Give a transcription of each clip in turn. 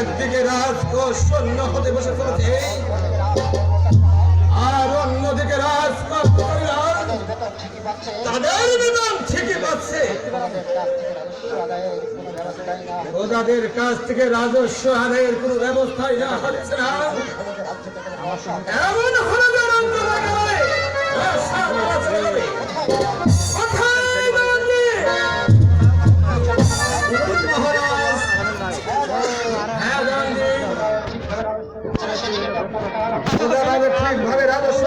একদিকে রাজকোষ শূন্য হতে বসে পড়েছে। আর অন্যদিকে তাদের বেতন ঠিকই পাচ্ছে। প্রজাদের কাছ থেকে রাজস্ব আদায়ের কোনো ব্যবস্থাই না হচ্ছে না। এমন হলে ঠিকভাবে রাজস্ব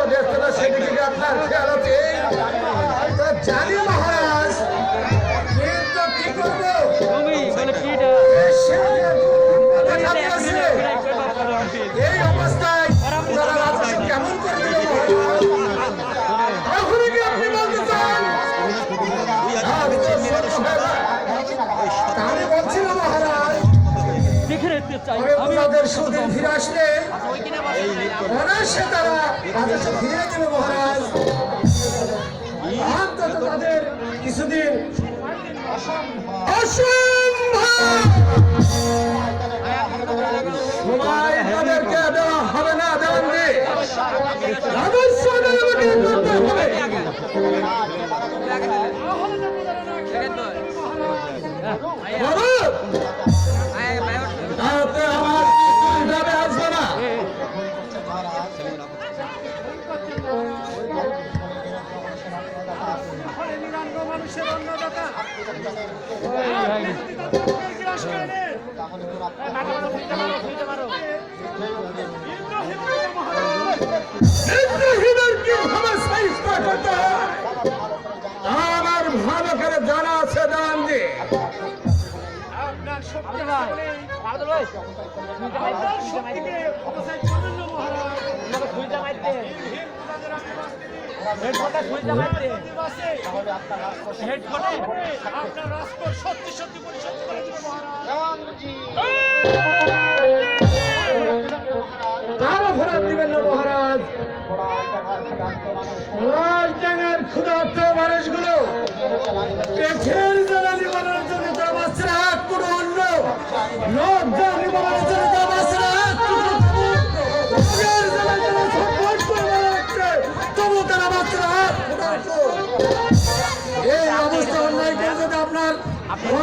তাদের সুদিন ফিরে আসলে তারা ফিরে মহারাজ। তাদের কিছুদিন সময় তাদেরকে দেওয়া হবে না দেওয়ান আমার ভালো করে জানা আছে। আপনার শক্তি বলে আপনার রাজকোষ সত্যি সত্যি পরিশোধ করে দেবে ফেরত দিবেন না মহারাজ। ক্ষুধার্ত মানুষগুলো আপনার